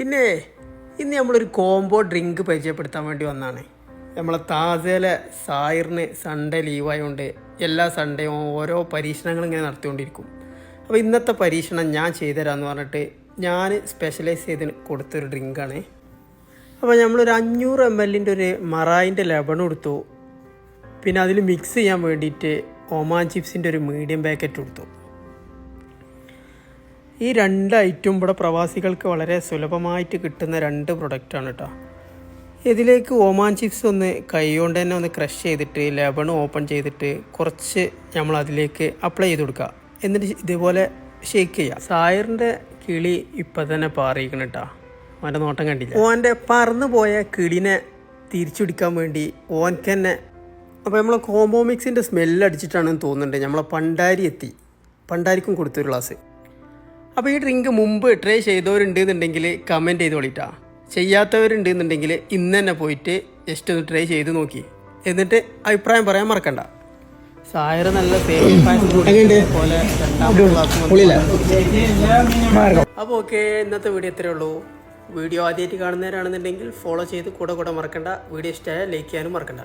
പിന്നെ ഇന്ന് നമ്മളൊരു കോംബോ ഡ്രിങ്ക് പരിചയപ്പെടുത്താൻ വേണ്ടി വന്നാണ്. നമ്മളെ താസയിലെ സായിറിന് സൺഡേ ലീവായതുകൊണ്ട് എല്ലാ സൺഡേയും ഓരോ പരീക്ഷണങ്ങൾ ഇങ്ങനെ നടത്തിക്കൊണ്ടിരിക്കും. അപ്പോൾ ഇന്നത്തെ പരീക്ഷണം ഞാൻ ചെയ്തുതരാമെന്ന് പറഞ്ഞിട്ട് ഞാൻ സ്പെഷ്യലൈസ് ചെയ്ത് കൊടുത്തൊരു ഡ്രിങ്കാണ് അപ്പോൾ നമ്മളൊരു അഞ്ഞൂറ് എം എല്ലിന്റെ ഒരു മറായിന്റെ ലെബൺ എടുത്തു. പിന്നെ അതിൽ മിക്സ് ചെയ്യാൻ വേണ്ടിയിട്ട് ഒമാൻ ചിപ്സിന്റെ ഒരു മീഡിയം പാക്കറ്റ് കൊടുത്തു ഈ രണ്ട് ഐറ്റം ഇവിടെ പ്രവാസികൾക്ക് വളരെ സുലഭമായിട്ട് കിട്ടുന്ന രണ്ട് പ്രൊഡക്റ്റാണ് കേട്ടോ ഇതിലേക്ക് ഓമാൻ ചിപ്സ് ഒന്ന് കൈകൊണ്ട് തന്നെ ഒന്ന് ക്രഷ് ചെയ്തിട്ട് ലെബൺ ഓപ്പൺ ചെയ്തിട്ട് കുറച്ച് നമ്മൾ അതിലേക്ക് അപ്ലൈ ചെയ്ത് കൊടുക്കുക. എന്നിട്ട് ഇതേപോലെ ഷേക്ക് ചെയ്യുക. സായറിന്റെ കിളി ഇപ്പം തന്നെ പാറിയിക്കണം കേട്ടോ അവന്റെ നോട്ടം കണ്ടില്ല? ഓന്റെ പറന്നു പോയ കിളിനെ തിരിച്ചു പിടിക്കാൻ വേണ്ടി ഓൻക്ക് തന്നെ അപ്പോൾ നമ്മൾ കോംബോ മിക്സിന്റെ സ്മെല്ല് അടിച്ചിട്ടാണെന്ന് തോന്നുന്നുണ്ട്. നമ്മളെ പണ്ടാരി എത്തി പണ്ടാരിക്കും കൊടുത്തൊരു ഗ്ലാസ് അപ്പോൾ ഈ ഡ്രിങ്ക് മുമ്പ് ട്രൈ ചെയ്തവരുണ്ട് എന്നുണ്ടെങ്കിൽ കമന്റ് ചെയ്ത് വിളിട്ടാ. ചെയ്യാത്തവരുണ്ട് എന്നുണ്ടെങ്കിൽ ഇന്ന് തന്നെ പോയിട്ട് ജസ്റ്റ് ഒന്ന് ട്രൈ ചെയ്ത് നോക്കി. എന്നിട്ട് അഭിപ്രായം പറയാൻ മറക്കണ്ട. സായർ നല്ല പോലെ അപ്പോൾ ഓക്കെ ഇന്നത്തെ വീഡിയോ ഇത്രയേ ഉള്ളൂ. വീഡിയോ ആദ്യമായിട്ട് കാണുന്നവരാണെന്നുണ്ടെങ്കിൽ ഫോളോ ചെയ്ത് കൂടെ കൂടെ മറക്കണ്ട. വീഡിയോ ഇഷ്ടമായ ലൈക്ക് ചെയ്യാനും മറക്കണ്ട.